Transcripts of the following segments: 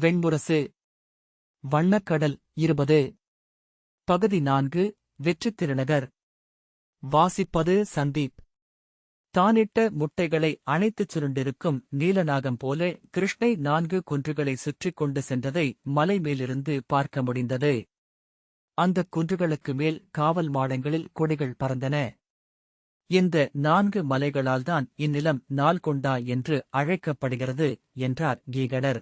வெண்முரசு வண்ணக்கடல் இருபது. பகுதி நான்கு வெற்றித் திருநகர் வாசிப்பது சந்தீப். தானிட்ட முட்டைகளை அணைத்துச் சுருண்டிருக்கும் நீலநாகம் போல கிருஷ்ணை நான்கு குன்றுகளை சுற்றிக் கொண்டு சென்றதை மலை மேலிருந்து பார்க்க முடிந்தது. அந்தக் குன்றுகளுக்கு மேல் காவல் மாடங்களில் கொடிகள் பறந்தன. இந்த நான்கு மலைகளால்தான் இந்நிலம் நாள் கொண்டா என்று அழைக்கப்படுகிறது என்றார் கீகடர்.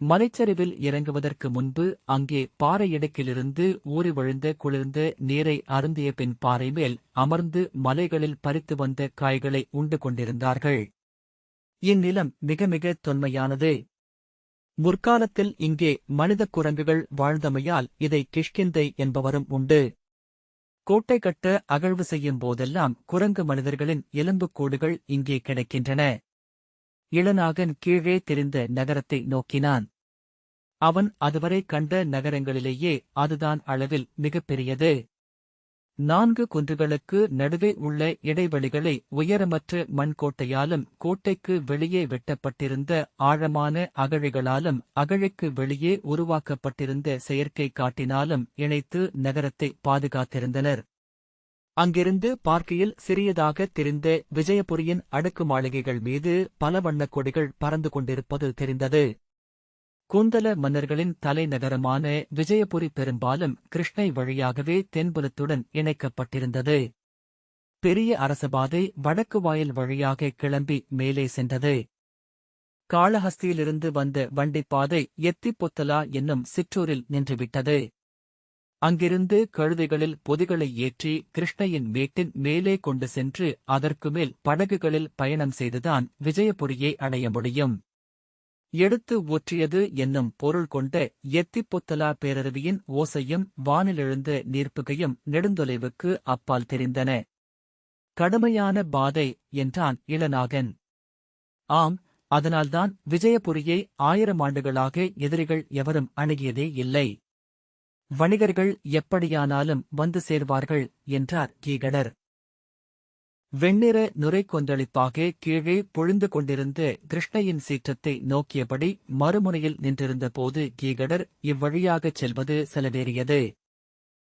மலைச்சரிவில் இறங்குவதற்கு முன்பு அங்கே பாறை இடுக்கிலிருந்து ஊறி விழுந்த குளிர்ந்த நீரை அருந்திய பின் பாறை மேல் அமர்ந்து மலைகளில் பறித்து வந்த காய்களை உண்டு கொண்டிருந்தார்கள். இந்நிலம் மிக மிக தொன்மையானது. முற்காலத்தில் இங்கே மனிதக் குரங்குகள் வாழ்ந்தமையால் இதை கிஷ்கிந்தை என்பவரும் உண்டு. கோட்டை கட்ட அகழ்வு செய்யும் போதெல்லாம் குரங்கு மனிதர்களின் எலும்புக்கூடுகள் இங்கே கிடைக்கின்றன. இளநாகன் கீழே தெரிந்த நகரத்தை நோக்கினான். அவன் அதுவரை கண்ட நகரங்களிலேயே அதுதான் அளவில் மிகப்பெரியது. நான்கு குன்றுகளுக்கு நடுவே உள்ள இடைவெளிகளை உயரமற்ற மண்கோட்டையாலும் கோட்டைக்கு வெளியே வெட்டப்பட்டிருந்த ஆழமான அகழிகளாலும் அகழிக்கு வெளியே உருவாக்கப்பட்டிருந்த செயற்கை காட்டினாலும் இணைத்து நகரத்தை பாதுகாத்திருந்தனர். அங்கிருந்து பார்க்கையில் சிறியதாக தெரிந்த விஜயபுரியின் அடுக்கு மாளிகைகள் மீது பல வண்ணக் கொடிகள் பறந்து கொண்டிருப்பது தெரிந்தது. குந்தல மன்னர்களின் தலைநகரமான விஜயபுரி பெரும்பாலும் கிருஷ்ணை வழியாகவே தென்புலத்துடன் இணைக்கப்பட்டிருந்தது. பெரிய அரசபாதை வடக்கு வாயில் வழியாக கிளம்பி மேலே சென்றது. காளஹஸ்தியிலிருந்து வந்த வண்டிப்பாதை எத்திப்பொத்தலா என்னும் சிற்றூரில் நின்றுவிட்டது. அங்கிருந்து கழுதைகளில் பொதிகளை ஏற்றி கிருஷ்ணையின் வீட்டின் மேலே கொண்டு சென்று அதற்கு மேல் படகுகளில் பயணம் செய்துதான் விஜயபுரியை அடைய முடியும். எடுத்து ஊற்றியது என்னும் பொருள் கொண்ட எத்திப்புத்தலா பேரருவியின் ஓசையும் வானிலெழுந்த நீர்ப்புகையும் நெடுந்தொலைவுக்கு அப்பால் தெரிந்தன. கடுமையான பாதை என்றான் இளநாகன். ஆம் அதனால்தான் விஜயபுரியை ஆயிரம் ஆண்டுகளாக எதிரிகள் எவரும் அணுகியதே இல்லை. வணிகர்கள் எப்படியானாலும் வந்து சேர்வார்கள் என்றார் கீகடர். வெண்ணிற நுரை கொந்தளிப்பாக கீழே பொழிந்து கொண்டிருந்த கிருஷ்ணையின் சீற்றத்தை நோக்கியபடி மறுமுனையில் நின்றிருந்த போது கீகடர் இவ்வழியாகச் செல்வது செலவேறியது.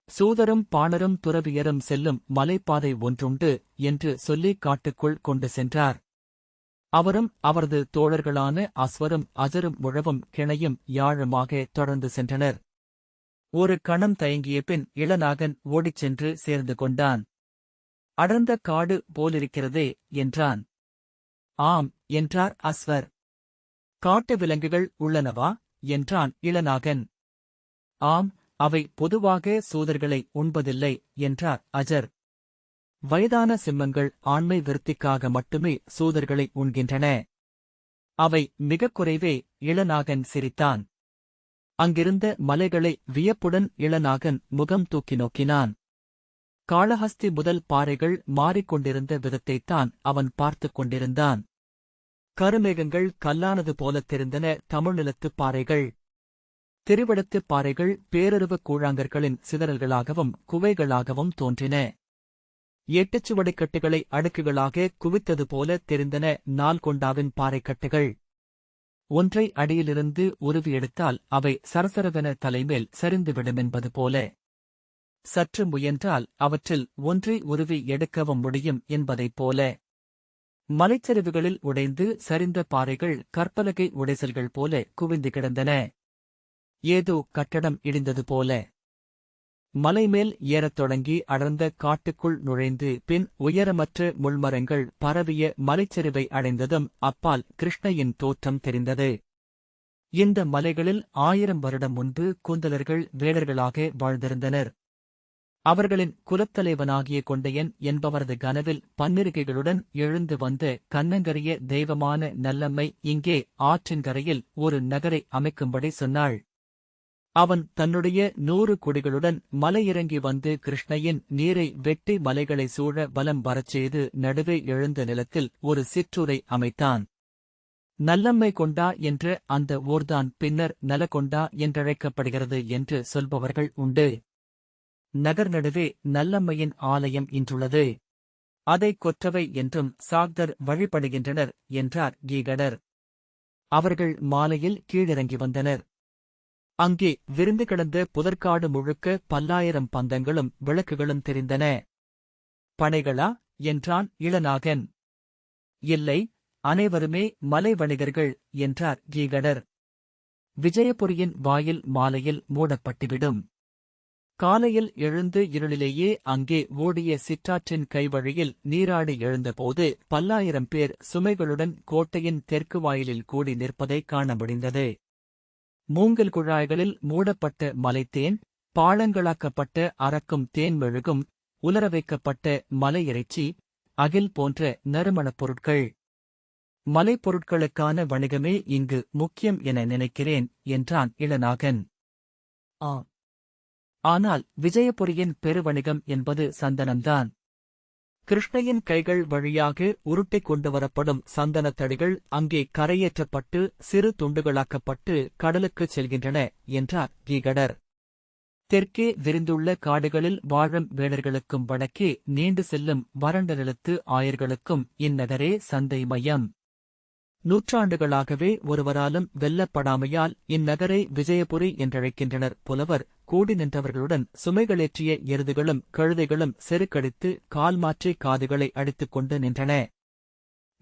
சூதரும் பாணரும் துறவியரும் செல்லும் மலைப்பாதை ஒன்றுண்டு என்று சொல்லி காட்டுக்குள் கொண்டு சென்றார். அவரும் அவரது தோழர்களான அஸ்வரும் அஜரும் முழவும் கிணையும் யாழுமாக தொடர்ந்து சென்றனர். ஒரு கணம் தயங்கிய பின் இளநாகன் ஓடிச் சென்று சேர்ந்து கொண்டான். அடர்ந்த காடு போலிருக்கிறதே என்றான். ஆம் என்றார் அஸ்வர். காட்டு விலங்குகள் உள்ளனவா? என்றான் இளநாகன். ஆம் அவை பொதுவாக சூதர்களை உண்பதில்லை என்றார் அஜர். வயதான சிம்மங்கள் ஆண்மை விருத்திக்காக மட்டுமே சூதர்களை உண்கின்றன. அவை மிகக் குறைவே இளநாகன் சிரித்தான். அங்கிருந்த மலைகளை வியப்புடன் இளநாகன் முகம் தூக்கி நோக்கினான். காளஹஸ்தி முதல் பாறைகள் மாறிக்கொண்டிருந்த விதத்தைத்தான் அவன் பார்த்துக் கொண்டிருந்தான். கருமேகங்கள் கல்லானது போலத் தெரிந்தன தமிழ்நிலத்துப் பாறைகள். திருவிடத்துப் பாறைகள் பேரறிவு கூழாங்கற்களின் சிதறல்களாகவும் குவைகளாகவும் தோன்றின. எட்டுச்சுவடிக்கட்டுகளை அடுக்குகளாக குவித்தது போல தெரிந்தன நால்கொண்டாவின் பாறைக்கட்டுகள். ஒன்றை அடியிலிருந்து உருவி எடுத்தால் அவை சரசரவென தலைமேல் சரிந்துவிடுமென்பது போல. சற்று முயன்றால் அவற்றில் ஒன்றை உருவி எடுக்கவும் முடியும் என்பதைப் போல. மலைச்சரிவுகளில் உடைந்து சரிந்த பாறைகள் கற்பலகை உடைசல்கள் போல குவிந்து கிடந்தன. ஏதோ கட்டடம் இடிந்தது போல. மலைமேல் ஏறத் தொடங்கி அடர்ந்த காட்டுக்குள் நுழைந்து பின் உயரமற்ற முள்மரங்கள் பரவிய மலைச்சரிவை அடைந்ததும் அப்பால் கிருஷ்ணையின் தோற்றம் தெரிந்தது. இந்த மலைகளில் ஆயிரம் வருடம் முன்பு கூந்தலர்கள் வேடர்களாக வாழ்ந்திருந்தனர். அவர்களின் குலத்தலைவனாகிய கொண்டையன் என்பவரது கனவில் பன்னிருகைகளுடன் எழுந்து வந்த கண்ணங்கரிய தெய்வமான நல்லம்மை இங்கே ஆற்றின் கரையில் ஒரு நகரை அமைக்கும்படி சொன்னாள். அவன் தன்னுடைய நூறு கொடிகளுடன் மலையிறங்கி வந்து கிருஷ்ணையின் நீரை வெட்டி மலைகளை சூழ பலம் வரச் செய்து நடுவே எழுந்த நிலத்தில் ஒரு சிற்றூரை அமைத்தான். நல்லம்மை கொண்டா என்ற அந்த ஊர்தான் பின்னர் நலகொண்டா என்றழைக்கப்படுகிறது என்று சொல்பவர்கள் உண்டு. நகர் நடுவே நல்லம்மையின் ஆலயம் இன்றுள்ளது. அதை கொற்றவை என்றும் சாக்தர் வழிபடுகின்றனர் என்றார் கீகடர். அவர்கள் மாலையில் கீழிறங்கி வந்தனர். அங்கே விருந்து கிடந்த புதற்காடு முழுக்க பல்லாயிரம் பந்தங்களும் விளக்குகளும் தெரிந்தன. பனைகளா? என்றான் இளநாகன். இல்லை அனைவருமே மலை வணிகர்கள் என்றார் கீகடர். விஜயபுரியின் வாயில் மாலையில் மூடப்பட்டுவிடும். காலையில் எழுந்து இருளிலேயே அங்கே ஓடிய சிற்றாற்றின் கைவழியில் நீராடி எழுந்தபோது பல்லாயிரம் பேர் சுமைகளுடன் கோட்டையின் தெற்கு வாயிலில் கூடி நிற்பதைக் காண முடிந்தது. மூங்கல் குழாய்களில் மூடப்பட்ட மலைத்தேன் பாழங்களாக்கப்பட்ட அரக்கும் தேன் மெழுகும் உலர வைக்கப்பட்ட மலை இறைச்சி அகில் போன்ற நறுமணப் பொருட்கள். மலைப் பொருட்களுக்கான வணிகமே இங்கு முக்கியம் என நினைக்கிறேன் என்றான் இளநாகன். ஆ ஆனால் விஜயபுரியின் பெருவணிகம் என்பது சந்தனம்தான். கிருஷ்ணையின் கைகள் வழியாக உருட்டிக் கொண்டு வரப்படும் சந்தனத் தடிகள் அங்கே கரையேற்றப்பட்டு சிறு துண்டுகளாக்கப்பட்டு கடலுக்குச் செல்கின்றன என்றார் கீகடர். தெற்கே விரிந்துள்ள காடுகளில் வாழும் வேடர்களுக்கும் வடக்கே நீண்டு செல்லும் வறண்ட நிலத்து ஆயர்களுக்கும் இந்நகரே சந்தை மையம். நூற்றாண்டுகளாகவே ஒருவராலும் வெல்லப்படாமையால் இந்நகரை விஜயபுரி என்றழைக்கின்றனர். புலவர் கூடி நின்றவர்களுடன் சுமைகளேற்றிய எருதுகளும் கழுதைகளும் செருக்கடித்து கால் மாற்றி காதுகளை அடித்துக் கொண்டு நின்றன.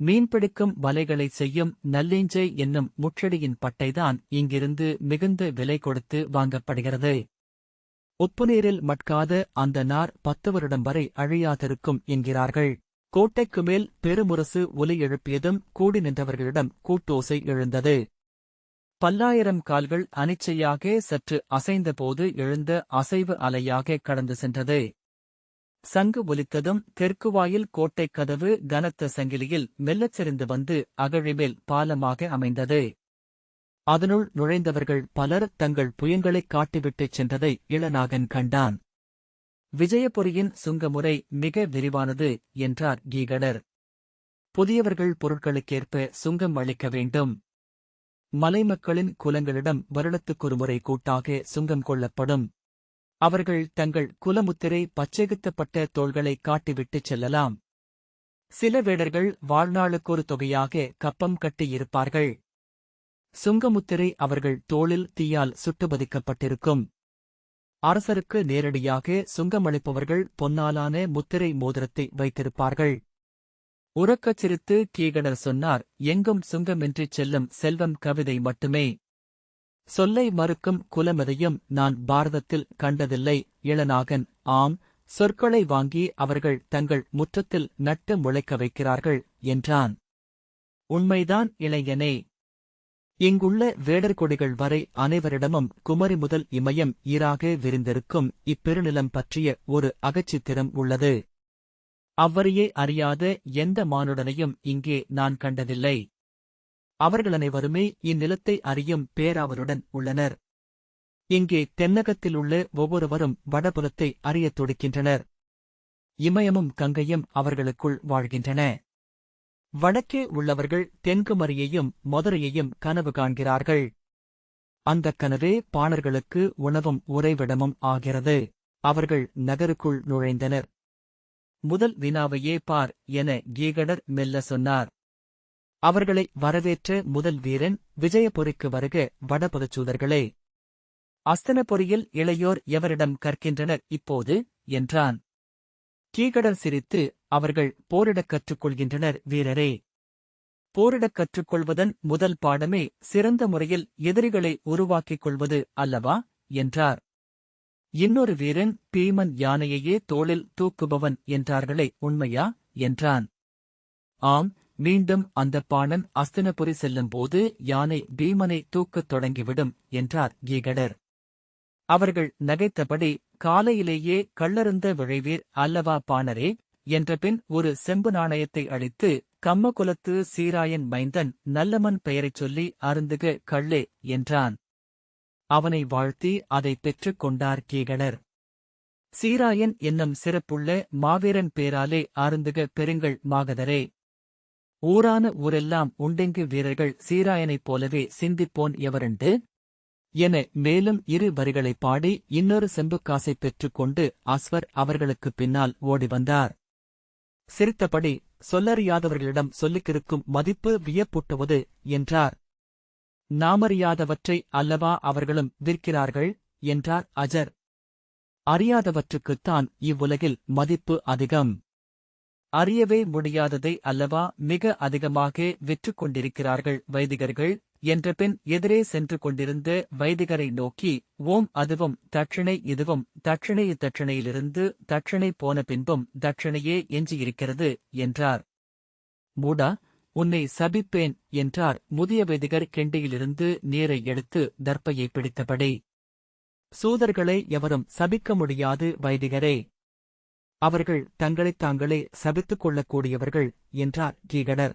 மீன்பிடிக்கும் வலைகளை செய்யும் நல்லீஞ்சை என்னும் முற்றடியின் பட்டைதான் இங்கிருந்து மிகுந்த விலை கொடுத்து வாங்கப்படுகிறது. உப்புநீரில் மட்காத அந்த நார் பத்து வருடம் வரை அழியாதிருக்கும் என்கிறார்கள். கோட்டைக்கு மேல் பெருமுரசு ஒலி எழுப்பியதும் கூடி நின்றவர்களிடம் கூட்டோசை எழுந்தது. பல்லாயிரம் கால்கள் அனிச்சையாக சற்று அசைந்தபோது எழுந்த அசைவு அலையாக கடந்து சென்றது. சங்கு ஒலித்ததும் தெற்கு வாயில் கோட்டைக் கதவு கனத்த சங்கிலியில் மெல்லச் சரிந்து வந்து அகழிமேல் பாலமாக அமைந்தது. அதனுள் நுழைந்தவர்கள் பலர் தங்கள் புயங்களைக் காட்டிவிட்டுச் சென்றதை இளநாகன் கண்டான். விஜயபுரியின் சுங்கமுறை மிக விரிவானது என்றார் கீகடர். புதியவர்கள் பொருட்களுக்கேற்ப சுங்கம் அளிக்க வேண்டும். மலைமக்களின் குலங்களிடம் வருடத்துக்கொருமுறை கூட்டாக சுங்கம் கொள்ளப்படும். அவர்கள் தங்கள் குலமுத்திரை பச்சைகுத்தப்பட்ட தோள்களை காட்டிவிட்டுச் செல்லலாம். சில வேடர்கள் வாழ்நாளுக்கொரு தொகையாக கப்பம் கட்டியிருப்பார்கள் சுங்கமுத்திரை அவர்கள் தோளில் தீயால் சுட்டுபதிக்கப்பட்டிருக்கும் அரசருக்கு நேரடியாக சுங்கமளிப்பவர்கள் பொன்னாலான முத்திரை மோதிரத்தை வைத்திருப்பார்கள். உறக்கச் சிரித்து கீகடர் சொன்னார் எங்கும் சுங்கமின்றிச் செல்லும் செல்வம் கவிதை மட்டுமே. சொல்லை மறுக்கும் குலமதையும் நான் பாரதத்தில் கண்டதில்லை இளநாகன். ஆம் சொற்களை வாங்கி அவர்கள் தங்கள் முற்றத்தில் நட்டு முளைக்க வைக்கிறார்கள் என்றான். உண்மைதான் இளைஞனே. இங்குள்ள வேடர் கொடிகள் வரை அனைவரிடமும் குமரி முதல் இமயம் ஈராக விரிந்திருக்கும் இப்பெருநிலம் பற்றிய ஒரு அகச்சித்திரம் உள்ளது. அவ்வரியே அறியாத எந்த மானுடனையும் இங்கே நான் கண்டதில்லை. அவர்களனைவருமே இந்நிலத்தை அறியும் பேராவருடன் உள்ளனர். இங்கே தென்னகத்திலுள்ள ஒவ்வொருவரும் வடபுலத்தை அறியத் துடிக்கின்றனர். இமயமும் கங்கையும் அவர்களுக்குள் வாழ்கின்றன. வடக்கே உள்ளவர்கள் தென்குமரியையும் மதுரையையும் கனவு காண்கிறார்கள். அந்தக் கனவே பாணர்களுக்கு உணவும் உறைவிடமும் ஆகிறது. அவர்கள் நகருக்குள் நுழைந்தனர். முதல் வினாவையே பார் என கீகடர் மெல்ல சொன்னார். அவர்களை வரவேற்ற முதல் வீரன் விஜயபுரிக்கு வருக வடபுதச்சூதர்களே அஸ்தனபுரியில் இளையோர் எவரிடம் கற்கின்றனர் இப்போது? என்றான். கீகடர் சிரித்து அவர்கள் போரிடக் கற்றுக்கொள்கின்றனர் வீரரே. போரிடக் கற்றுக்கொள்வதன் முதல் பாடமே சிறந்த முறையில் எதிரிகளை உருவாக்கிக் கொள்வது அல்லவா? என்றார். இன்னொரு வீரன் பீமன் யானையையே தோளில் தூக்குபவன் என்றார்களே உண்மையா? என்றான். ஆம் மீண்டும் அந்த பாணன் அஸ்தினபுரி செல்லும்போது யானை பீமனை தூக்கத் தொடங்கிவிடும் என்றார் கீகடர். அவர்கள் நகைத்தபடி காலையிலேயே கள்ளருந்த விழைவீர் அல்லவா பாணரே? என்றபின் ஒரு செம்பு நாணயத்தை அழித்து கம்மகுலத்து சீராயன் மைந்தன் நல்லமன் பெயரைச் சொல்லி அருந்துக கள்ளே என்றான். அவனை வாழ்த்தி அதைப் பெற்றுக் கொண்டார் கீகணர் சீராயன் என்னும் சிறப்புள்ள மாவீரன் பேராலே அருந்துக பெருங்கள் மாகதரே. ஊரான ஊரெல்லாம் உண்டெங்கு வீரர்கள் சீராயனைப் போலவே சிந்திப்போன் எவருண்டு? என மேலும் இரு வரிகளைப் பாடி இன்னொரு செம்புக்காசைப் பெற்றுக்கொண்டு அஸ்வர் அவர்களுக்குப் பின்னால் ஓடி வந்தார். சிரித்தபடி சொல்லறியாதவர்களிடம் சொல்லிக்கிருக்கும் மதிப்பு வியப்பூட்டுவது என்றார். நாமறியாதவற்றை அல்லவா அவர்களும் விற்கிறார்கள்? என்றார் அஜர். அறியாதவற்றுக்குத்தான் இவ்வுலகில் மதிப்பு அதிகம். அறியவே முடியாததை அல்லவா மிக அதிகமாக விற்றுக் கொண்டிருக்கிறார்கள் வைதிகர்கள் என்ற பின் எதிரே சென்று கொண்டிருந்த வைதிகரை நோக்கி ஓம் அதுவும் தட்சிணை இதுவும் தட்சிணை தட்சிணையிலிருந்து தட்சிணை போன பின்பும் தட்சிணையே எஞ்சியிருக்கிறது என்றார். மூடா உன்னை சபிப்பேன் என்றார். முதிய வைதிகர் கெண்டியிலிருந்து நீரை எடுத்து தர்ப்பையை பிடித்தபடி. சூதர்களை எவரும் சபிக்க முடியாது வைதிகரே. அவர்கள் தங்களைத் தாங்களே சபித்துக் கொள்ளக்கூடியவர்கள் என்றார் கீகடர்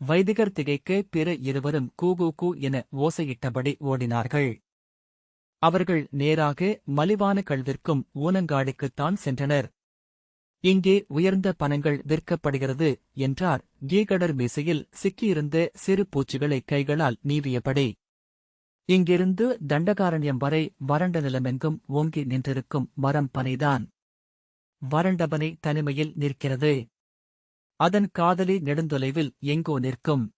வைதிகர் திகைக்க பிற இருவரும் கூகு கூ என ஓசையிட்டபடி ஓடினார்கள். அவர்கள் நேராக மலிவான கல்விற்கும் ஊனங்காடிக்குத்தான் சென்றனர். இங்கே உயர்ந்த பணங்கள் விற்கப்படுகிறது என்றார். கீகடர் மீசையில் சிக்கியிருந்த சிறு பூச்சிகளை கைகளால் நீவியபடி. இங்கிருந்து தண்டகாரண்யம் வரை வறண்ட நிலமெங்கும் ஓங்கி நின்றிருக்கும் மரம் பனைதான். வறண்டபனை தனிமையில் நிற்கிறது. அதன் காதலி நெடுந்தொலைவில் எங்கோ நிற்கும்.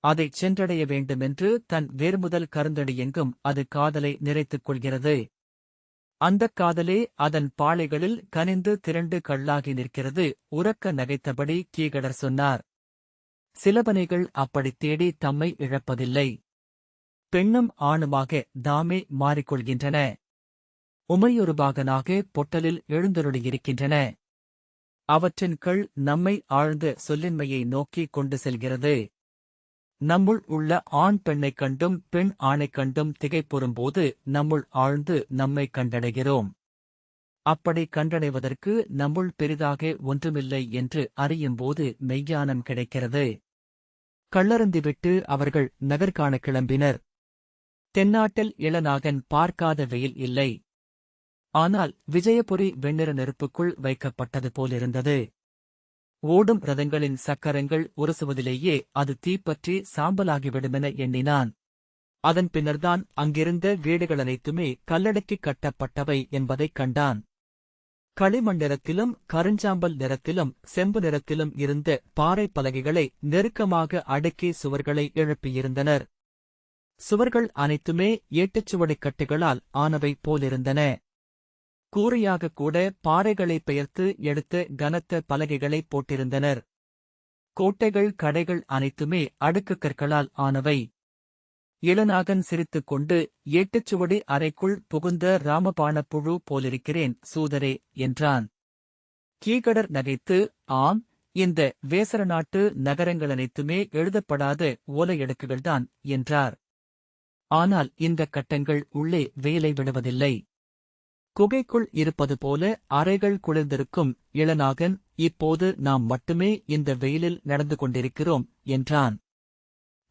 அதைச் சென்றடைய வேண்டுமென்று தன் வேர்முதல் கருந்தடி எங்கும் அது காதலை நிறைத்துக் கொள்கிறது. அந்தக் காதலே அதன் பாளைகளில் கனிந்து திரண்டு கள்ளாகி நிற்கிறது. உறக்க நகைத்தபடி கீகடர் சொன்னார். சிலபனைகள் அப்படித் தேடி தம்மை இழப்பதில்லை. பெண்ணும் ஆணுமாக தாமே மாறிக்கொள்கின்றன. உமையொருபாகனாக பொட்டலில் எழுந்தருளியிருக்கின்றன. அவற்றின் கள் நம்மை ஆழ்ந்த சொல்லின்மையை நோக்கி கொண்டு செல்கிறது. நம்முள் உள்ள ஆண் பெண்ணைக் கண்டும் பெண் ஆணைக் கண்டும் திகைப்புறும்போது நம்முள் ஆழ்ந்து நம்மை கண்டடைகிறோம். அப்படி கண்டடைவதற்கு நம்முள் பெரிதாக ஒன்றுமில்லை என்று அறியும்போது மெய்ஞானம் கிடைக்கிறது. கள்ளருந்திவிட்டு அவர்கள் நகர்காண கிளம்பினர். தென்னாட்டில் இளநாகன் பார்க்காத வெயில் இல்லை. ஆனால் விஜயபுரி வெண்ணிற நெருப்புக்குள் வைக்கப்பட்டது போலிருந்தது. ஓடும் ரதங்களின் சக்கரங்கள் உரசுவதிலேயே அது தீப்பற்றி சாம்பலாகிவிடுமென எண்ணினான். அதன் பின்னர்தான் அங்கிருந்த வீடுகள் அனைத்துமே கல்லடக்கிக் கட்டப்பட்டவை என்பதைக் கண்டான். களிமண் நிறத்திலும் கருஞ்சாம்பல் நிறத்திலும் செம்பு நிறத்திலும் இருந்த பாறை பலகைகளை நெருக்கமாக அடுக்கி சுவர்களை எழுப்பியிருந்தனர். சுவர்கள் அனைத்துமே ஏட்டுச்சுவடிக் கட்டுகளால் ஆனவை போலிருந்தன. கூரையாக கூட பாறைகளை பெயர்த்து எடுத்த கனத்த பலகைகளை போட்டிருந்தனர். கோட்டைகள் கடைகள் அனைத்துமே அடுக்குக் கற்களால் ஆனவை. இளநாகன் சிரித்துக் கொண்டு ஏட்டுச்சுவடி அறைக்குள் புகுந்த ராமபாணப் புழு போலிருக்கிறேன் சூதரே என்றான். கீகடர் நகைத்து ஆம் இந்த வேசர நாட்டு நகரங்கள் அனைத்துமே எழுதப்படாத ஓலையடுக்குகள்தான் என்றார். ஆனால் இந்த கட்டங்கள் உள்ளே வேலை விடுவதில்லை. குகைக்குள் இருப்பது போல அறைகள் குளிர்ந்திருக்கும் இளநாகன் இப்போது நாம் மட்டுமே இந்த வெயிலில் நடந்து கொண்டிருக்கிறோம் என்றான்.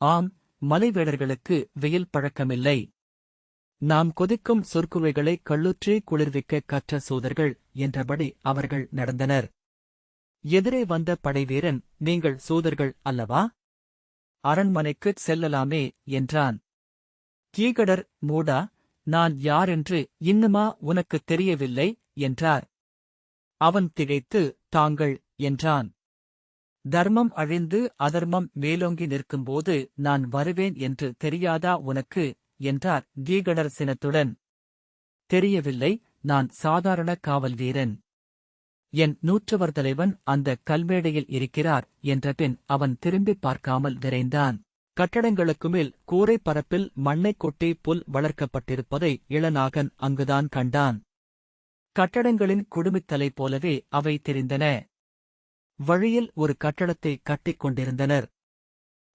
ஆம் மலைவேடர்களுக்கு வெயில் பழக்கமில்லை. நாம் கொதிக்கும் சொற்குவைகளை கள்ளுற்றி குளிர்விக்க கற்ற சூதர்கள் என்றபடி அவர்கள் நடந்தனர். எதிரே வந்த படைவீரன் நீங்கள் சூதர்கள் அல்லவா? அரண்மனைக்குச் செல்லலாமே என்றான். கீகடர் மூடா நான் யாரென்று இன்னுமா உனக்குத் தெரியவில்லை? என்றார். அவன் திகைத்து தாங்கள் என்றான். தர்மம் அழிந்து அதர்மம் மேலோங்கி நிற்கும்போது நான் வருவேன் என்று தெரியாதா உனக்கு என்றார் கீகடர் சினத்துடன். தெரியவில்லை நான் சாதாரண காவல் வீரன். என் நூற்றுவர் தலைவன் அந்த கல்மேடையில் இருக்கிறார் என்றபின் அவன் திரும்பிப் பார்க்காமல் விரைந்தான். கட்டடங்களுக்கு மேல் கூரை பரப்பில் மண்ணைக் கொட்டி புல் வளர்க்கப்பட்டிருப்பதை இளநாகன் அங்குதான் கண்டான். கட்டடங்களின் குடுமித்தலை போலவே அவை தெரிந்தன. வழியில் ஒரு கட்டடத்தை கட்டிக் கொண்டிருந்தனர்.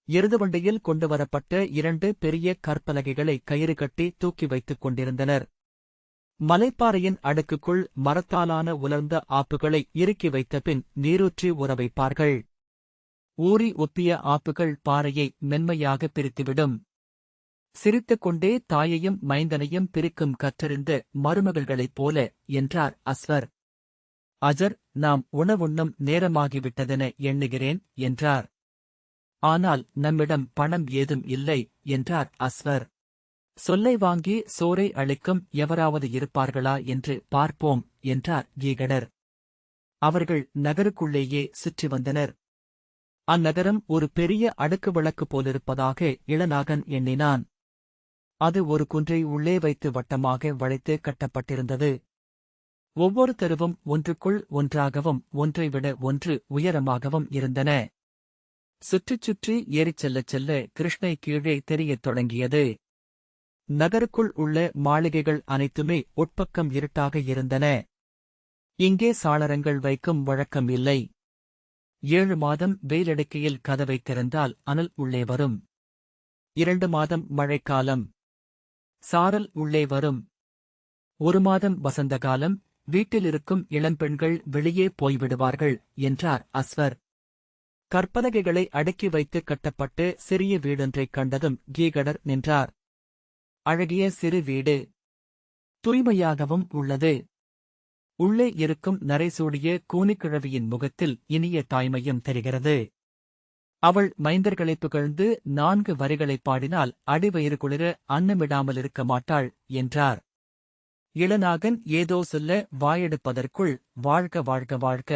எருதுவண்டியில் கொண்டு வரப்பட்ட இரண்டு பெரிய கற்பலகைகளை கயிறு கட்டி தூக்கி வைத்துக் கொண்டிருந்தனர். மலைப்பாறையின் அடுக்குக்குள் மரத்தாலான உலர்ந்த ஆப்புகளை இறுக்கி வைத்த பின் நீரூற்றி உற வைப்பார்கள் ஊறி ஒப்பிய ஆப்புகள் பாறையை மென்மையாக பிரித்துவிடும். சிரித்து கொண்டே தாயையும் மைந்தனையும் பிரிக்கும் கற்றறிந்த மருமகள்களைப் போல என்றார் அஸ்வர். அஜர் நாம் உணவுண்ணும் நேரமாகிவிட்டதென எண்ணுகிறேன் என்றார். ஆனால் நம்மிடம் பணம் ஏதும் இல்லை என்றார் அஸ்வர். சொல்லை வாங்கி சோரை அளிக்கும் எவராவது இருப்பார்களா என்று பார்ப்போம் என்றார் கீகடர். அவர்கள் நகருக்குள்ளேயே சுற்றி வந்தனர். அந்நகரம் ஒரு பெரிய அடுக்கு விளக்கு போலிருப்பதாக இளநாகன் எண்ணினான். அது ஒரு குன்றை உள்ளே வைத்து வட்டமாக வளைத்து கட்டப்பட்டிருந்தது. ஒவ்வொரு தெருவும் ஒன்றுக்குள் ஒன்றாகவும் ஒன்றைவிட ஒன்று உயரமாகவும் இருந்தன. சுற்றிச் சுற்றி ஏறிச் செல்லச் செல்ல கிருஷ்ணை கீழே தெரியத் தொடங்கியது. நகருக்குள் உள்ள மாளிகைகள் அனைத்துமே உட்பக்கம் இருட்டாக இருந்தன. இங்கே சாளரங்கள் வைக்கும் வழக்கம் இல்லை. ஏழு மாதம் வெயிலடுக்கையில் கதவை திறந்தால் அனல் உள்ளே வரும். இரண்டு மாதம் மழைக்காலம். சாரல் உள்ளே வரும். ஒரு மாதம் வசந்த காலம் வீட்டிலிருக்கும் இளம்பெண்கள் வெளியே போய்விடுவார்கள் என்றார் அஸ்வர். கற்பலகைகளை அடுக்கி வைத்து கட்டப்பட்டு சிறிய வீடொன்றைக் கண்டதும் கீகடர் நின்றார். அழகிய சிறு வீடு. தூய்மையாகவும் உள்ளது. உள்ளே இருக்கும் நரைசூடிய கூனிக்கிழவியின் முகத்தில் இனிய தாய்மையும் தெரிகிறது. அவள் மைந்தர்களை புகழ்ந்து நான்கு வரிகளைப் பாடினால் அடிவயிறு குளிர அன்னமிடாமல் இருக்க மாட்டாள் என்றார். இளநாகன் ஏதோ சொல்ல வாயெடுப்பதற்குள் வாழ்க வாழ்க வாழ்க.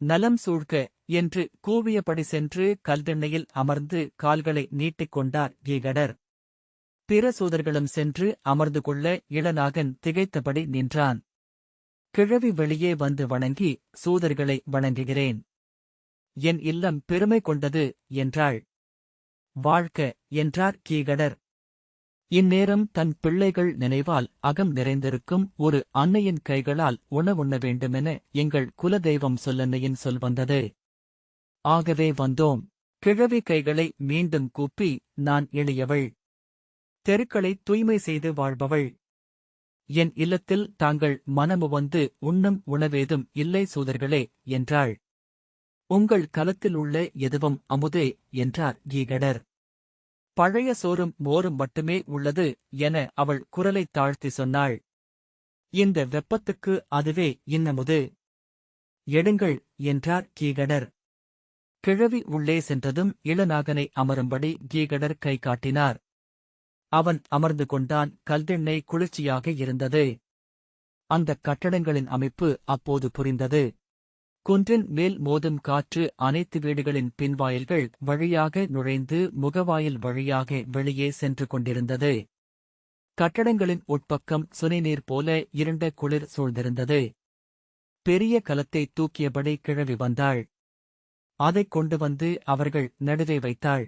நலம் சூழ்க என்று கூவியபடி சென்று கல்தெண்ணையில் அமர்ந்து கால்களை நீட்டிக் கொண்டார் கீகடர். பிற சூதர்களும் சென்று அமர்ந்து கொள்ள இளநாகன் திகைத்தபடி நின்றான். கிழவி வெளியே வந்து வணங்கி சூதர்களை வணங்குகிறேன். என் இல்லம் பெருமை கொண்டது என்றாள். வாழ்க என்றார் கீகடர். இந்நேரம் தன் பிள்ளைகள் நினைவால் அகம் நிறைந்திருக்கும் ஒரு அன்னையின் கைகளால் உணவுண்ண வேண்டுமென எங்கள் குலதெய்வம் சொல்லன்னையின் சொல் வந்தது. ஆகவே வந்தோம். கிழவி கைகளை மீண்டும் கூப்பி நான் எளியவள் தெருக்களை தூய்மை செய்து வாழ்பவள். என் இல்லத்தில் தாங்கள் மனமுவந்து உண்ணும் உணவேதும் இல்லை சூதர்களே என்றாள். உங்கள் கலத்தில் உள்ள எதுவும் அமுதே என்றார் கீகடர். பழைய சோறும் மோரும் மட்டுமே உள்ளது என அவள் குரலைத் தாழ்த்தி சொன்னாள். இந்த வெப்பத்துக்கு அதுவே இன்னமுது. எடுங்கள் என்றார் கீகடர். கிழவி உள்ளே சென்றதும் இளநாகனை அமரும்படி கீகடர் கை காட்டினார். அவன் அமர்ந்து கொண்டான் கல்தெண்ணெய் குளிர்ச்சியாக இருந்தது. அந்தக் கட்டடங்களின் அமைப்பு அப்போது புரிந்தது. குன்றின் மேல் மோதும் காற்று அனைத்து வீடுகளின் பின்வாயில்கள் வழியாக நுழைந்து முகவாயில் வழியாக வெளியே சென்று கொண்டிருந்தது. கட்டடங்களின் உட்பக்கம் சுனைநீர் போல இருண்ட குளிர் சூழ்ந்திருந்தது. பெரிய கலத்தை தூக்கியபடி கிழவி வந்தாள். அதைக் கொண்டு வந்து அவர்கள் நடுவே வைத்தாள்.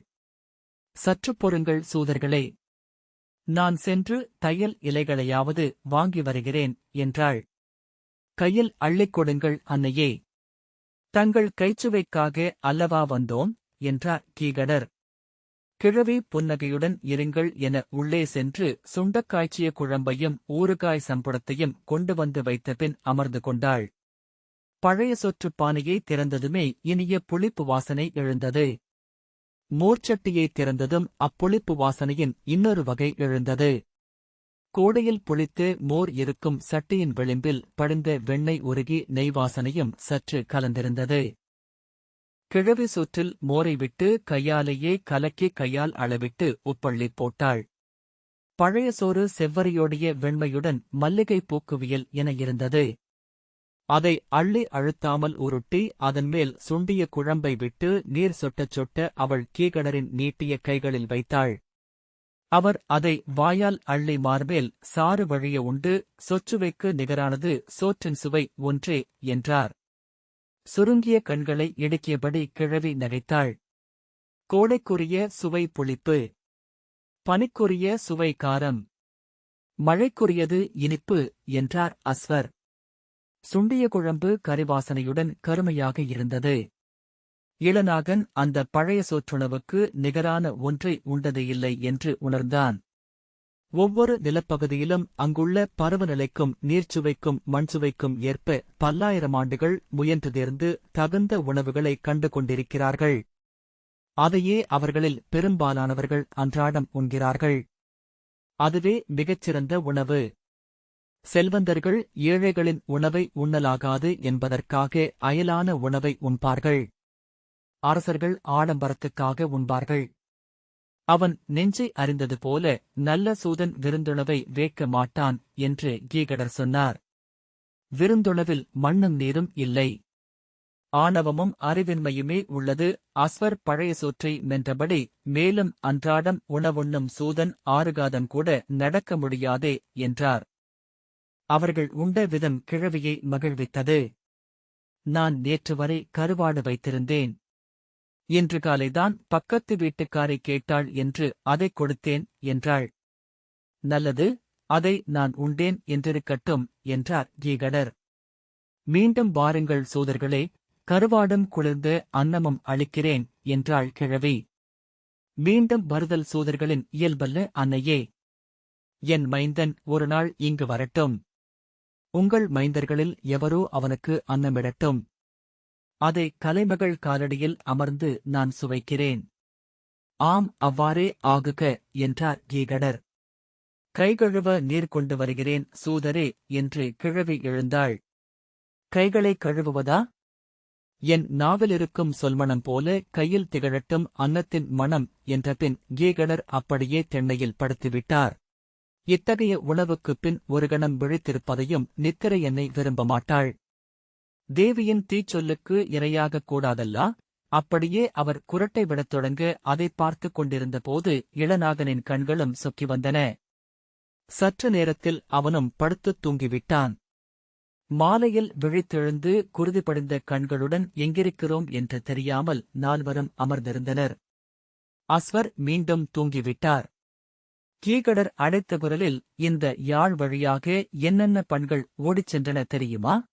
சற்றுப் பொருங்கள் சூதர்களே நான் சென்று தையல் இலைகளையாவது வாங்கி வருகிறேன் என்றாள். கையில் அள்ளிக் கொடுங்கள் அன்னையே. தங்கள் கைச்சுவைக்காக அல்லவா வந்தோம் என்றார் கீகடர். கிழவி புன்னகையுடன் இருங்கள் என உள்ளே சென்று சுண்டக்காய்ச்சிய குழம்பையும் ஊறுகாய் சம்புடத்தையும் கொண்டு வந்து வைத்தபின் அமர்ந்து கொண்டாள். பழைய சொற்றுப் பானையை திறந்ததுமே இனிய புளிப்பு வாசனை எழுந்தது. மூர்ச்சட்டியை திறந்ததும் அப்புளிப்பு வாசனையின் இன்னொரு வகை எழுந்தது. கோடையில் புளித்து மோர் இருக்கும் சட்டியின் விளிம்பில் படிந்த வெண்ணெய் உருகி நெய் வாசனையும் சற்று கலந்திருந்தது. கிழவி சுற்றில் மோரை விட்டு கையாலேயே கலக்கி கையால் அளவிட்டு உப்பள்ளி போட்டாள். பழைய சோறு செவ்வரியோடைய வெண்மையுடன் மல்லிகை பூக்குவியல் என இருந்தது. அதை அள்ளி அழுத்தாமல் உருட்டி அதன் மேல் சுண்டிய குழம்பை விட்டு நீர் சொட்டச் சொட்ட அவள் கீகடரின் நீட்டிய கைகளில் வைத்தாள். அவர் அதை வாயால் அள்ளி மார்மேல் சாறு வழிய உண்டு சொச்சுவைக்கு நிகரானது சோற்றின் சுவை ஒன்றே என்றார். சுருங்கிய கண்களை இடுக்கியபடி கிழவி நகைத்தாள். கோடைக்குரிய சுவை புளிப்பு. பனிக்குரிய சுவை காரம். மழைக்குரியது இனிப்பு என்றார் அஸ்வர். சுண்டிய குழம்பு கரிவாசனையுடன் கருமையாக இருந்தது. இளநாகன் அந்த பழைய சோற்றுணவுக்கு நிகரான ஒன்றை உண்டது இல்லை என்று உணர்ந்தான். ஒவ்வொரு நிலப்பகுதியிலும் அங்குள்ள பருவநிலைக்கும் நீர்ச்சுவைக்கும் மண்சுவைக்கும் ஏற்ப பல்லாயிரம் ஆண்டுகள் முயன்று தேர்ந்து தகுந்த உணவுகளை கண்டு கொண்டிருக்கிறார்கள். அதையே அவர்களில் பெரும்பாலானவர்கள் அன்றாடம் உண்கிறார்கள். அதுவே மிகச்சிறந்த உணவு. செல்வந்தர்கள் ஏழைகளின் உணவை உண்ணலாகாது என்பதற்காக அயலான உணவை உண்பார்கள். அரசர்கள் ஆடம்பரத்துக்காக உண்பார்கள். அவன் நெஞ்சை அறிந்தது போல நல்ல சூதன் விருந்துணவை வேக்க மாட்டான் என்று கீகடர் சொன்னார். விருந்துணவில் மண்ணும் நீரும் இல்லை. ஆணவமும் அறிவின்மையுமே உள்ளது. அஸ்வர் பழைய சோற்றை மென்றபடி மேலும் அன்றாடம் உணவுண்ணும் சூதன் ஆறுகாதம் கூட நடக்க முடியாதே என்றார். அவர்கள் உண்ட விதம் கிழவியை மகிழ்வித்தது. நான் நேற்று வரை கருவாடு வைத்திருந்தேன். இன்று காலைதான் பக்கத்து வீட்டுக்காரை கேட்டாள் என்று அதைக் கொடுத்தேன் என்றாள். நல்லது அதை நான் உண்டேன் என்றிருக்கட்டும் என்றார் கீகடர். மீண்டும் வாருங்கள் சோதர்களே கருவாடும் குளிர்ந்த அன்னமும் அளிக்கிறேன் என்றாள் கிழவி. மீண்டும் வருதல் சோதர்களின் இயல்பல்ல அன்னையே. என் மைந்தன் ஒரு நாள் இங்கு வரட்டும். உங்கள் மைந்தர்களில் எவரோ அவனுக்கு அன்னமிடட்டும். அதை கலைமகள் காலடியில் அமர்ந்து நான் சுவைக்கிறேன். ஆம் அவ்வாறே ஆகுக என்றார் கீகடர். கைகழுவ நீர் கொண்டு வருகிறேன் சூதரே என்று கிழவி எழுந்தாள். கைகளை கழுவுவதா? என் நாவிலிருக்கும் சொல்மணம் போல கையில் திகழட்டும் அன்னத்தின் மணம் என்றபின் கீகடர் அப்படியே தென்னையில் படுத்துவிட்டார். இத்தகைய உணவுக்குப் பின் ஒரு கணம் விழித்திருப்பதையும் நித்திரை என்னை விரும்ப மாட்டாள். தேவியின் தீச்சொல்லுக்கு இரையாகக் கூடாதல்லா? அப்படியே அவர் குரட்டை விடத் தொடங்க அதைப் பார்த்துக் கொண்டிருந்தபோது இளநாகனின் கண்களும் சொக்கி வந்தன. சற்று நேரத்தில் அவனும் படுத்துத் தூங்கிவிட்டான். மாலையில் விழித்தெழுந்து குருதிபடிந்த கண்களுடன் எங்கிருக்கிறோம் என்று தெரியாமல் நால்வரும் அமர்ந்திருந்தனர். அஸ்வர் மீண்டும் தூங்கிவிட்டார். கீகடர் அழைத்த குரலில் இந்த யாழ் வழியாக என்னென்ன பண்கள் ஓடிச் சென்றன தெரியுமா?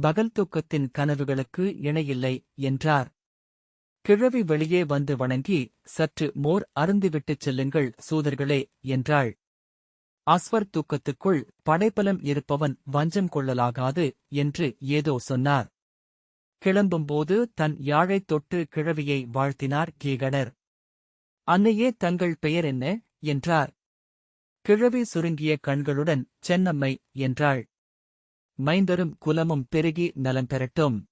பகல் தூக்கத்தின் கனவுகளுக்கு இணையில்லை என்றார். கிழவி வெளியே வந்து வணங்கி சற்று மோர் அருந்துவிட்டுச் செல்லுங்கள் சூதர்களே என்றாள். அஸ்வர் தூக்கத்துக்குள் படைபலம் இருப்பவன் வஞ்சம் கொள்ளலாகாது என்று ஏதோ சொன்னார். கிளம்பும்போது தன் யாழைத் தொட்டு கிழவியை வாழ்த்தினார் கீகடர். அன்னையே தங்கள் பெயர் என்ன? என்றார். கிழவி சுருங்கிய கண்களுடன் சென்னம்மை என்றாள். மைந்தரும் குலமும் பெருகி நலம் பெறட்டும்.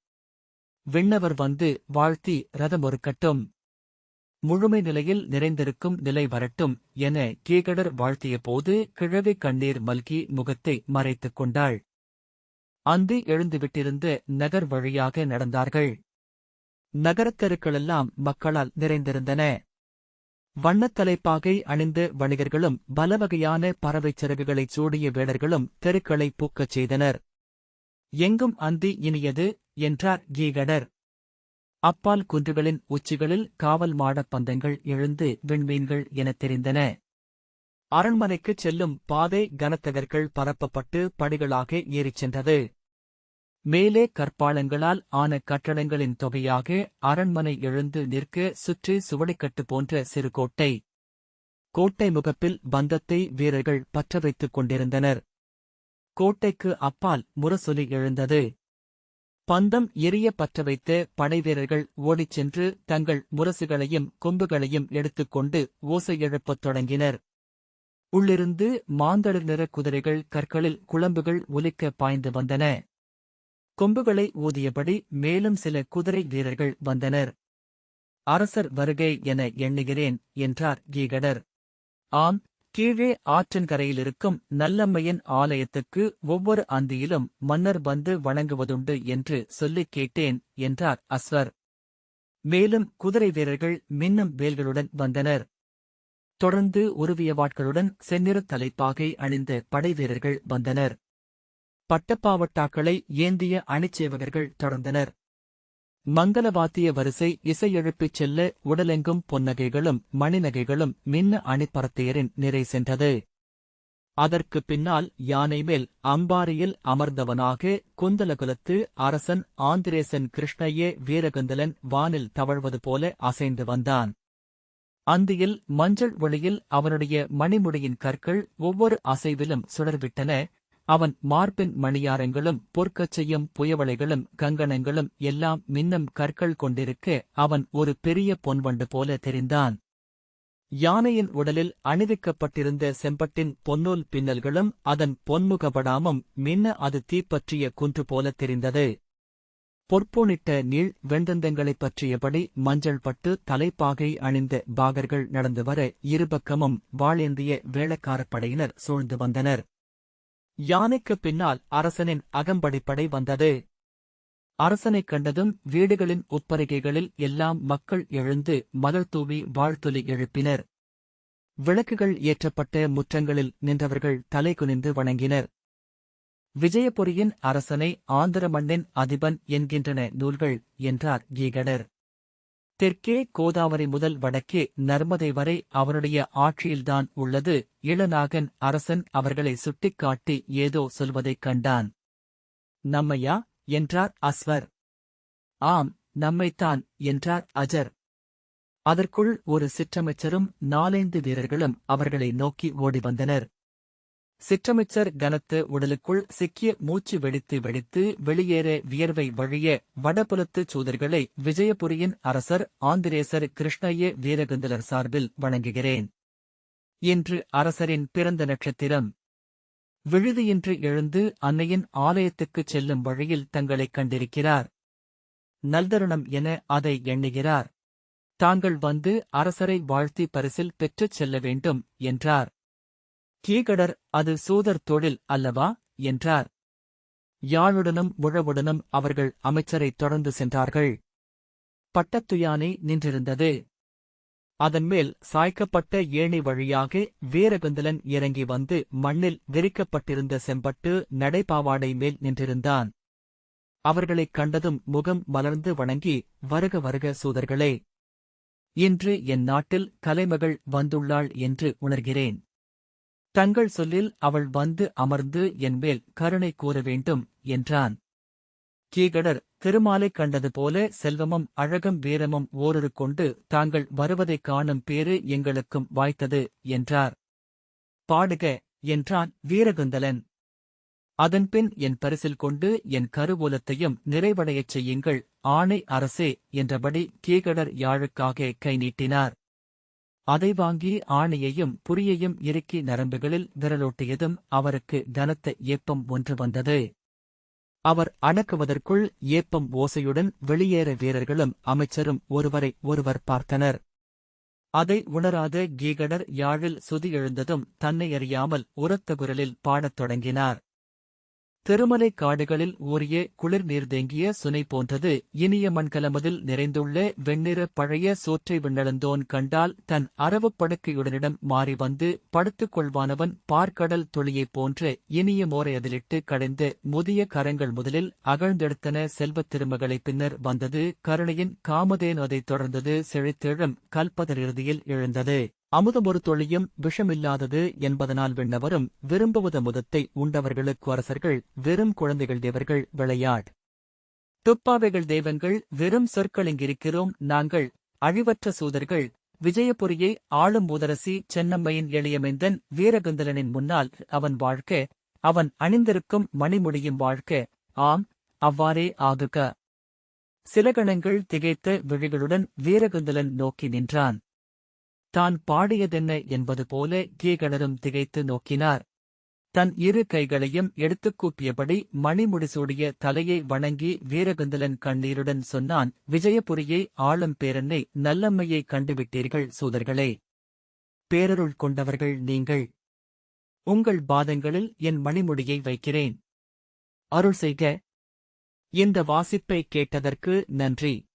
விண்ணவர் வந்து வாழ்த்தி ரதமொருக்கட்டும் முழுமை நிலையில் நிறைந்திருக்கும் நிலை வரட்டும் என கீகடர் வாழ்த்திய போது கிழவி கண்ணீர் மல்கி முகத்தை மறைத்துக் கொண்டாள். அந்து எழுந்துவிட்டிருந்த நகர் வழியாக நடந்தார்கள். நகரத்தெருக்களெல்லாம் மக்களால் நிறைந்திருந்தன. வண்ணத் தலைப்பாகை அணிந்த வணிகர்களும் பலவகையான பறவைச் சிறகுகளைச் சூடிய வேடர்களும் தெருக்களை பூக்கச் செய்தனர். எங்கும் அந்தி இனியது என்றார் கீகடர். அப்பால் குன்றுகளின் உச்சிகளில் காவல் மாடப் பந்தங்கள் எழுந்து விண்மீன்கள் எனத் தெரிந்தன. அரண்மனைக்குச் செல்லும் பாதை கனத்தகர்கள் பரப்பப்பட்டு படிகளாக ஏறிச் சென்றது. மேலே கற்பாளங்களால் ஆன கட்டடங்களின் தொகையாக அரண்மனை எழுந்து நிற்க சுற்றி சுவடிக்கட்டு போன்ற சிறு கோட்டை. கோட்டை முகப்பில் பந்தத்தை வீரர்கள் பற்ற வைத்துக் கொண்டிருந்தனர். கோட்டைக்கு அப்பால் முரசொலி எழுந்தது. பந்தம் எரிய பற்ற வைத்த படைவீரர்கள் ஓடிச் சென்று தங்கள் முரசுகளையும் கொம்புகளையும் எடுத்துக்கொண்டு ஓசை எழுப்பத் தொடங்கினர். உள்ளிருந்து மாந்தளிர் நிற குதிரைகள் கற்களில் குழம்புகள் ஒலிக்க பாய்ந்து வந்தன. கொம்புகளை ஊதியபடி மேலும் சில குதிரை வீரர்கள் வந்தனர். அரசர் வருகை என எண்ணுகிறேன் என்றார் கீகடர். ஆம் கீழே ஆற்றின் கரையிலிருக்கும் நல்லம்மையின் ஆலயத்துக்கு ஒவ்வொரு அந்தியிலும் மன்னர் வந்து வணங்குவதுண்டு என்று சொல்லிக் கேட்டேன் என்றார் அஸ்வர். மேலும் குதிரை வீரர்கள் மின்னும் வேல்களுடன் வந்தனர். தொடர்ந்து உருவிய வாட்களுடன் செந்நிற தலைப்பாகை அணிந்த படைவீரர்கள் வந்தனர். பட்டப்பாவட்டாக்களை ஏந்திய அணிச்சேவகர்கள் தொடர்ந்தனர். மங்களவாத்திய வரிசை இசையெழுப்பிச் செல்ல உடலெங்கும் பொன்னகைகளும் மணிநகைகளும் மின்ன அணிப்பரத்தையரின் நிறை சென்றது. அதற்குப் பின்னால் யானை மேல் அம்பாரியில் அமர்ந்தவனாக குந்தலகுலத்து அரசன் ஆந்திரேசன் கிருஷ்ணையே வீரகுந்தலன் வானில் தவழ்வது போல அசைந்து வந்தான். அந்தியில் மஞ்சள் ஒளியில் அவனுடைய மணிமுடியின் கற்கள் ஒவ்வொரு அசைவிலும் சுடர்விட்டன. அவன் மார்பின் மணியாரங்களும் பொற்கச்சையும் புயவளைகளும் கங்கணங்களும் எல்லாம் மின்னும் கற்கள் கொண்டிருக்க அவன் ஒரு பெரிய பொன்வண்டு போல தெரிந்தான். யானையின் உடலில் அணிவிக்கப்பட்டிருந்த செம்பட்டின் பொன்னூல் பின்னல்களும் அதன் பொன்முகபடாமும் மின்ன அது தீப்பற்றிய குன்று போல தெரிந்தது. பொற்போனிட்ட நீள் வெந்தந்தங்களைப் பற்றியபடி மஞ்சள் பட்டு தலைப்பாகை அணிந்த பாகர்கள் நடந்து வர இருபக்கமும் வாளேந்திய வேளக்காரப் படையினர் சூழ்ந்து வந்தனர். யானைக்குப் பின்னால் அரசனின் அகம்படிப்படை வந்தது. அரசனைக் கண்டதும் வீடுகளின் உட்பரிகைகளில் எல்லாம் மக்கள் எழுந்து மலர் தூவி வாழ்த்துலி எழுப்பினர். விளக்குகள் ஏற்றப்பட்ட முற்றங்களில் நின்றவர்கள் தலை குனிந்து வணங்கினர். விஜயபுரியின் அரசனை ஆந்திர மண்ணின் அதிபன் என்கின்றன நூல்கள் என்றார் கீகடர் தெற்கே கோதாவரி முதல் வடக்கே நர்மதை வரை அவருடைய ஆட்சியில்தான் உள்ளது. இளநாகன் அரசன் அவர்களை சுட்டிக்காட்டி ஏதோ சொல்வதைக் கண்டான். நம்மையா? என்றார் அஸ்வர். ஆம் நம்மைத்தான் என்றார் அஜர். அதற்குள் ஒரு சிற்றமைச்சரும் நாலைந்து வீரர்களும் அவர்களை நோக்கி ஓடி வந்தனர். சிற்றமைச்சர் கனத்த உடலுக்குள் சிக்கிய மூச்சு வெடித்து வெடித்து வெளியேற வியர்வை வழிய வடபுலத்துச் சூதர்களை விஜயபுரியின் அரசர் ஆந்திரேசர் கிருஷ்ணய்ய வீரகுந்தலர் சார்பில் வணங்குகிறேன். இன்று அரசரின் பிறந்த நட்சத்திரம். விழுதியின்றி எழுந்து அன்னையின் ஆலயத்துக்குச் செல்லும் வழியில் தங்களைக் கண்டிருக்கிறார். நல்தருணம் என அதை எண்ணுகிறார். தாங்கள் வந்து அரசரை வாழ்த்தி பரிசில் பெற்றுச் செல்ல வேண்டும் என்றார். கீகடர் அது சூதர் தொழில் அல்லவா? என்றார். யாழுடனும் முழவுடனும் அவர்கள் அமைச்சரைத் தொடர்ந்து சென்றார்கள். பட்டத்துயானை நின்றிருந்தது. அதன்மேல் சாய்க்கப்பட்ட ஏணி வழியாக வீரகுந்தலன் இறங்கி வந்து மண்ணில் விரிக்கப்பட்டிருந்த செம்பட்டு நடைபாவாடை மேல் நின்றிருந்தான். அவர்களைக் கண்டதும் முகம் மலர்ந்து வணங்கி வருக வருக சூதர்களே! இன்று என் நாட்டில் கலைமகள் வந்துள்ளாள் என்று உணர்கிறேன். தங்கள் சொல்லில் அவள் வந்து அமர்ந்து என்மேல் கருணை கூற வேண்டும் என்றான். கீகடர் திருமாலைக் கண்டது போல செல்வமும் அழகும் வீரமும் ஓரொரு கொண்டு தாங்கள் வருவதைக் காணும் பேறு எங்களுக்கும் வாய்த்தது என்றார். பாடுக என்றான் வீரகுந்தலன். அதன்பின் என் பரிசில் கொண்டு என் கருவூலத்தையும் நிறைவடையச் செய்யுங்கள் ஆணை அரசே என்றபடி கீகடர் யாழுக்காக கை நீட்டினார். அதை வாங்கி ஆணையையும் புரியையும் இறுக்கி நரம்புகளில் விரலோட்டியதும் அவருக்கு கனத்த ஏப்பம் ஒன்று வந்தது. அவர் அடக்குவதற்குள் ஏப்பம் ஓசையுடன் வெளியேற வீரர்களும் அமைச்சரும் ஒருவரை ஒருவர் பார்த்தனர். அதை உணராத கீகடர் யாழில் சுதி எழுந்ததும் தன்னை அறியாமல் உரத்த குரலில் பாடத் தொடங்கினார். திருமலை காடுகளில் ஊறிய குளிர் நீர் தேங்கிய சுனை போன்றது. இனிய மண்கலமதில் நிறைந்துள்ள வெண்ணிற பழைய சோற்றை விண்ணளந்தோன் கண்டால் தன் அரவுப் படுக்கையுடனிடம் மாறி வந்து படுத்துக் கொள்வானவன் பார்க்கடல் தொழியைப் போன்ற இனிய மோரை அதிலிட்டு கடைந்த முதிய கரங்கள் முதலில் அகழ்ந்தெடுத்தன செல்வத் திருமகளை பின்னர் வந்தது. கருணையின் காமதேன் அதைத் தொடர்ந்தது. செழித்தெழும் கல்பதர் இறுதியில் எழுந்தது. அமுதமொரு தொழியும் விஷமில்லாதது என்பதனால் விண்ணவரும் விரும்புவது முதத்தை உண்டவர்களுக்கு அரசர்கள் வெறும் குழந்தைகள் தேவர்கள் விளையாட். துப்பாவைகள் தெய்வங்கள் வெறும் சொற்களிங்கிருக்கிறோம் நாங்கள் அழிவற்ற சூதர்கள் விஜயபுரியை ஆளும் மூதரசி சென்னம்மையின் எளியமைந்தன் வீரகுந்தலனின் முன்னால் அவன் வாழ்க்க அவன் அணிந்திருக்கும் மணிமுடியும் வாழ்க்க ஆம் அவ்வாறே ஆகுக. சில கணங்கள் திகைத்த விழிகளுடன் வீரகுந்தலன் நோக்கி நின்றான். தான் பாடியதென்ன என்பது போல கீகணரும் திகைத்து நோக்கினார். தன் இரு கைகளையும் எடுத்துக் கூப்பியபடி மணிமுடிசூடிய தலையை வணங்கி வீரகுந்தலன் கண்ணீருடன் சொன்னான் விஜயபுரியை ஆளும் பேரனை நல்லம்மையை கண்டுவிட்டீர்கள் சூதர்களே. பேரருள் கொண்டவர்கள் நீங்கள். உங்கள் பாதங்களில் என் மணிமுடியை வைக்கிறேன். அருள் செய்க. இந்த வாசிப்பை கேட்டதற்கு நன்றி.